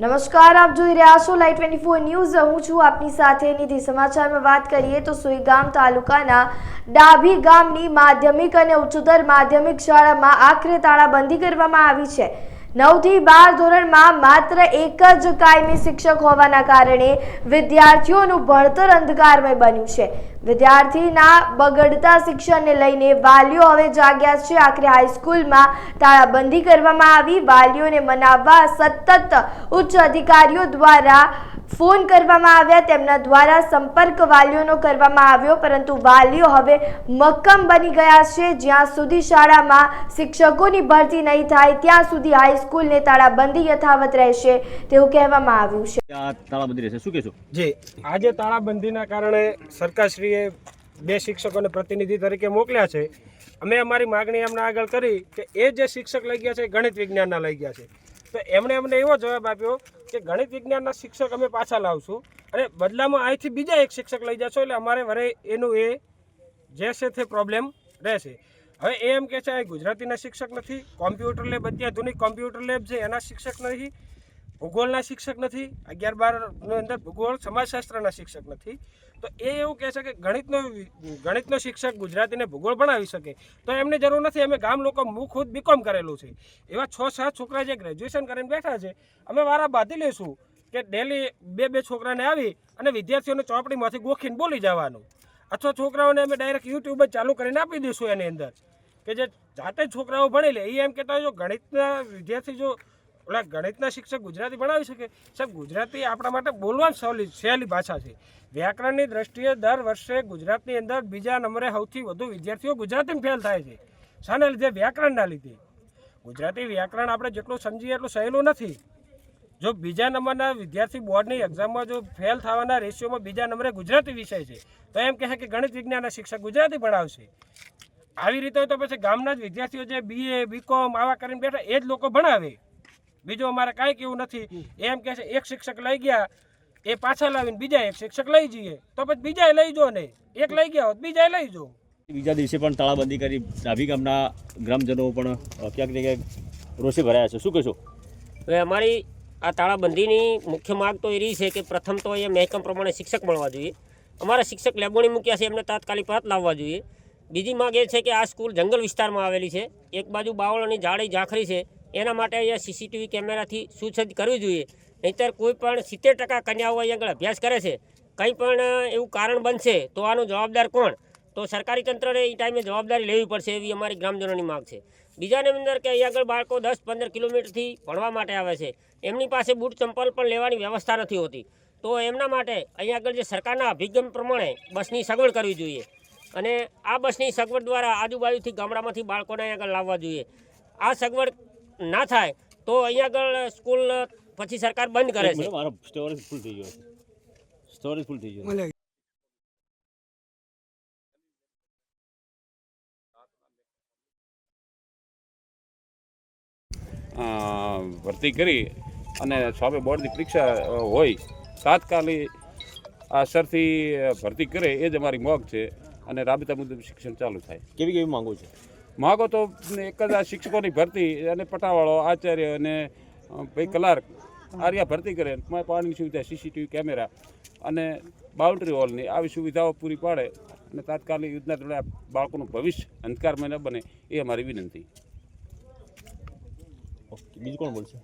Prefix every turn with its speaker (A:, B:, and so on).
A: નમસ્કાર, આપ જોઈ રહ્યા છો લાઈવ ટ્વેન્ટી ફોર ન્યૂઝ હું છું આપની સાથે નિધિ. સમાચારમાં વાત કરીએ તો સુઈગામ તાલુકાના ડાભી ગામની માધ્યમિક અને ઉચ્ચતર માધ્યમિક શાળામાં આખરે તાળાબંધી કરવામાં આવી છે. નવથી બાર ધોરણમાં માત્ર એક જ કાયમી શિક્ષક હોવાના કારણે વિદ્યાર્થીઓનું ભણતર અંધકારમય બન્યું છે. વિદ્યાર્થીના બગડતા શિક્ષણને લઈને વાલીઓ હવે જાગ્યા છે. આખરે હાઈસ્કૂલમાં તાળાબંધી કરવામાં આવી. વાલીઓને મનાવવા સતત ઉચ્ચ અધિકારીઓ દ્વારા ફોન કરવામાં આવ્યા તેમના દ્વારા સંપર્ક વાલીઓનો કરવામાં આવ્યો પરંતુ વાલીઓ હવે મક્કમ બની ગયા છે. જ્યાં સુધી શાળામાં શિક્ષકોની ભરતી નહીં થાય ત્યાં સુધી હાઈસ્કૂલને તાળાબંધી યથાવત રહેશે તેવું કહેવામાં આવ્યું છે.
B: તાળાબંધી રહેશે. શું કહેશો?
C: જી. આજે તાળાબંધીના કારણે સરકારશ્રીએ બે શિક્ષકોને પ્રતિનિધિ તરીકે મોકલ્યા છે. અમે અમારી માગણી એમના આગળ કરી કે એ જે શિક્ષક લઈ ગયા છે ગણિત વિજ્ઞાનના લઈ ગયા છે. તો એમણે અમને એવો જવાબ આપ્યો કે ગણિત વિજ્ઞાનના શિક્ષક અમે પાછા લાવશું. અને બદલામાં અહીંથી બીજા એક શિક્ષક લઈ જશો, એટલે અમારે વરે એનું એ જે છે તે પ્રોબ્લેમ રહેશે. હવે એમ કે છે, આ ગુજરાતીના શિક્ષક નથી કોમ્પ્યુટર લેબ અત્યાધુનિક કોમ્પ્યુટર લેબ છે, એના શિક્ષક નથી. ભૂગોળના શિક્ષક નથી, અગિયાર બારની અંદર ભૂગોળ સમાજશાસ્ત્રના શિક્ષક નથી. તો એ એવું કહે છે કે ગણિતનો ગણિતનો શિક્ષક ગુજરાતીને ભૂગોળ ભણાવી શકે, તો એમને જરૂર નથી. અમે ગામ લોકો હું ખુદ બીકોમ કરેલું છે. એવા છ, સાત છોકરા જે ગ્રેજ્યુએશન કરીને બેઠા છે, અમે વારા બાંધી લઈશું કે ડેલી બે બે છોકરાને આવી અને વિદ્યાર્થીઓને ચોપડીમાંથી ગોખીને બોલી જવાનું. અથવા છોકરાઓને અમે ડાયરેક્ટ યુટ્યુબ જ ચાલુ કરીને આપી દઈશું એની અંદર. કે જે જાતે છોકરાઓ ભણી લે એ એમ કહેતા હોય જો ગણિતના વિદ્યાર્થી જો ઓલા ગણિતના શિક્ષક ગુજરાતી ભણાવી શકે? સાહેબ, ગુજરાતી આપણા માટે બોલવાની સહેલી સહેલી ભાષા છે. વ્યાકરણની દ્રષ્ટિએ દર વર્ષે ગુજરાતની અંદર બીજા નંબરે સૌથી વધુ વિદ્યાર્થીઓ ગુજરાતીમાં ફેલ થાય છે. શાના લીધે વ્યાકરણના લીધે. ગુજરાતી વ્યાકરણ આપણે જેટલું સમજીએ એટલું સહેલું નથી. જો બીજા નંબરના વિદ્યાર્થી બોર્ડની એક્ઝામમાં જો ફેલ થવાના રેશિયોમાં બીજા નંબરે ગુજરાતી વિષય છે, તો એમ કહે કે ગણિત વિજ્ઞાનના શિક્ષક ગુજરાતી ભણાવશે. આવી રીતે તો પછી ગામના જ વિદ્યાર્થીઓ જે બીએ બીકોમ આવા કરીને બેઠા, એ જ લોકો ભણાવે. બીજું અમારે કાંઈ કેવું નથી. એમ કહે છે એક શિક્ષક લઈ ગયા એ પાછા લાવીને બીજા એક શિક્ષક લઈ જઈએ. તો પછી બીજાએ લઈ જો ને. એક લઈ ગયા હોત બીજાએ લઈ જો.
B: બીજા દિવસે પણ તાળાબંધી કરી ડાભી ગામના ગ્રામજનો પણ ક્યાંક ને ક્યાંક રોષે ભરાયા છે. શું કહેશો?
D: હવે અમારી આ તાળાબંધીની મુખ્ય માગ તો એ રહી છે કે પ્રથમ તો એ મહેકમ પ્રમાણે શિક્ષક મળવા જોઈએ. અમારા શિક્ષક લેબોણી મૂક્યા છે એમને તાત્કાલિક પાત લાવવા જોઈએ. બીજી માગ એ છે કે આ સ્કૂલ જંગલ વિસ્તારમાં આવેલી છે. એક બાજુ બાવળની જાળી ઝાંખરી છે. એના માટે અહીંયા સીસીટીવી કેમેરાથી સુસજ્જ કરવી જોઈએ. નહીંતર કોઈ પણ સિત્તેર ટકા કન્યાઓ અહીંયા આગળ અભ્યાસ કરે છે. કંઈ પણ એવું કારણ બનશે તો આનો જવાબદાર કોણ? તો સરકારી તંત્રને એ ટાઈમે જવાબદારી લેવી પડશે એવી અમારી ગ્રામજનોની માગ છે. બીજાની અંદર કે અહીંયા આગળ બાળકો દસ પંદર કિલોમીટરથી ભણવા માટે આવે છે. એમની પાસે બૂટ ચંપલ પણ લેવાની વ્યવસ્થા નથી હોતી. તો એમના માટે અહીંયા આગળ જે સરકારના અભિગમ પ્રમાણે બસની સગવડ કરવી જોઈએ. અને આ બસની સગવડ દ્વારા આજુબાજુથી ગામડામાંથી બાળકોને અહીંયા આગળ લાવવા જોઈએ. આ સગવડ ના થાય તો અહીંયા આગળ સ્કૂલ પછી સરકાર બંધ કરે છે.
B: મારો સ્ટોરેજ ફૂલ થઈ ગયો સ્ટોરેજ ફૂલ થઈ ગયો
E: અ, ભરતી કરી અને સ્વામે બોર્ડની પરીક્ષા હોય. તાત્કાલિક અસરથી ભરતી કરે એ જ અમારી મોગ છે અને રાબેતા મુજબ શિક્ષણ ચાલુ થાય.
B: કેવી કેવી માંગો છે?
E: માગો તો એક જ આ શિક્ષકોની ભરતી અને પટાવાળો, આચાર્ય અને ભાઈ ક્લાર્ક આર્યા ભરતી કરે પાણીની સુવિધા સીસીટીવી કેમેરા અને બાઉન્ડ્રી હોલની આવી સુવિધાઓ પૂરી પાડે અને તાત્કાલિક યોજના દ્વારા બાળકોનું ભવિષ્ય અંધકારમય ન બને એ અમારી વિનંતી.
B: બીજું કોણ બોલશે?